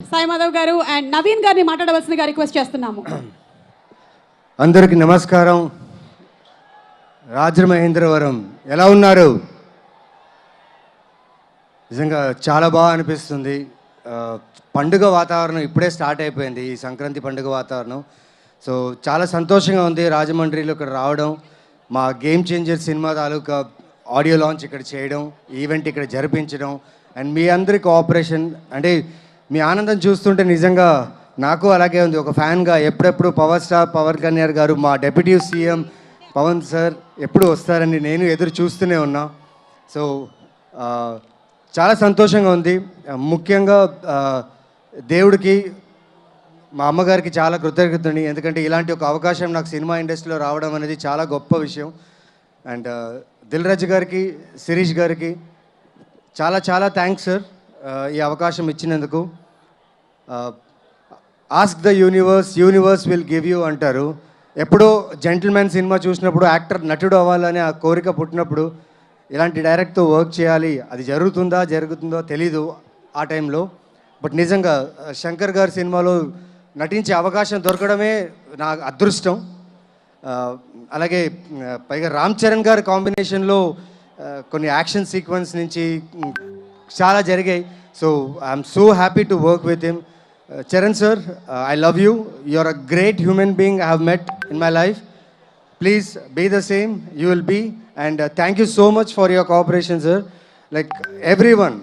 సాయి మాధవ్ గారు అండ్ నవీన్ గారిని మాట్లాడవలసిందిగా రిక్వెస్ట్ చేస్తున్నాము. అందరికి నమస్కారం. రాజమహేంద్రవరం ఎలా ఉన్నారు? నిజంగా చాలా బాగా అనిపిస్తుంది. పండుగ వాతావరణం ఇప్పుడే స్టార్ట్ అయిపోయింది ఈ సంక్రాంతి పండుగ వాతావరణం. సో చాలా సంతోషంగా ఉంది రాజమండ్రిలో ఇక్కడ రావడం మా గేమ్ చేంజర్ సినిమా తాలూకా ఆడియో లాంచ్ ఇక్కడ చేయడం ఈవెంట్ ఇక్కడ జరిపించడం అండ్ మీ అందరి కోఆపరేషన్ అంటే మీ ఆనందం చూస్తుంటే నిజంగా నాకు అలాగే ఉంది. ఒక ఫ్యాన్గా ఎప్పుడెప్పుడు పవర్ స్టార్ పవన్ కళ్యాణ్ గారు మా డెప్యూటీ సీఎం పవన్ సార్ ఎప్పుడు వస్తారని నేను ఎదురు చూస్తూనే ఉన్నా. సో చాలా సంతోషంగా ఉంది. ముఖ్యంగా దేవుడికి మా అమ్మగారికి చాలా కృతజ్ఞతని ఎందుకంటే ఇలాంటి ఒక అవకాశం నాకు సినిమా ఇండస్ట్రీలో రావడం అనేది చాలా గొప్ప విషయం. అండ్ దిల్రాజు గారికి శిరీష్ గారికి చాలా చాలా థ్యాంక్స్ సార్. ఈ అవకాశం ఇచ్చినందుకు ask the universe universe will give you అంటారు. ఎప్పుడో జెంటిల్మెన్ సినిమా చూసినప్పుడు యాక్టర్ నటుడు అవ్వాలని ఆ కోరిక పుట్టినప్పుడు ఇలాంటి డైరెక్ట్తో వర్క్ చేయాలి అది జరుగుతుందా జరుగుతుందో తెలీదు ఆ టైంలో. బట్ నిజంగా శంకర్ గారి సినిమాలో నటించే అవకాశం దొరకడమే నా అదృష్టం. అలాగే పైగా రామ్ చరణ్ గారి కాంబినేషన్లో కొన్ని యాక్షన్ సీక్వెన్స్ నుంచి చాలా జరిగాయి. So I'm so happy to work with him Charan sir I love you you're a great human being I have met in my life please be the same you will be and thank you so much for your cooperation sir like everyone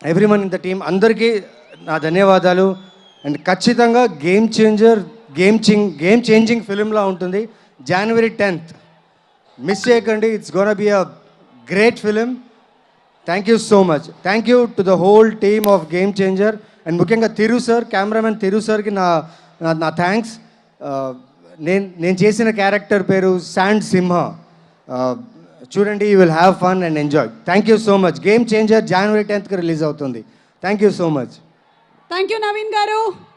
everyone in the team అందరికీ నా ధన్యవాదాలు. And ఖచ్చితంగా game changer game చింగ్ game changing ఫిలింలా ఉంటుంది. జనవరి tenth miss చేయకండి. It's gonna be a great film thank you so much thank you to the whole team of game changer and ముఖ్యంగా తిరు sir cameraman తిరు సార్కి నా నా- థ్యాంక్స్ నేను నేను చేసిన క్యారెక్టర్ పేరు శాండ్ సింహ చూడండి you will have fun and enjoy thank you so much game changer జనవరి టెన్త్కి రిలీజ్ అవుతుంది. Thank you so much thank you Naveen garu.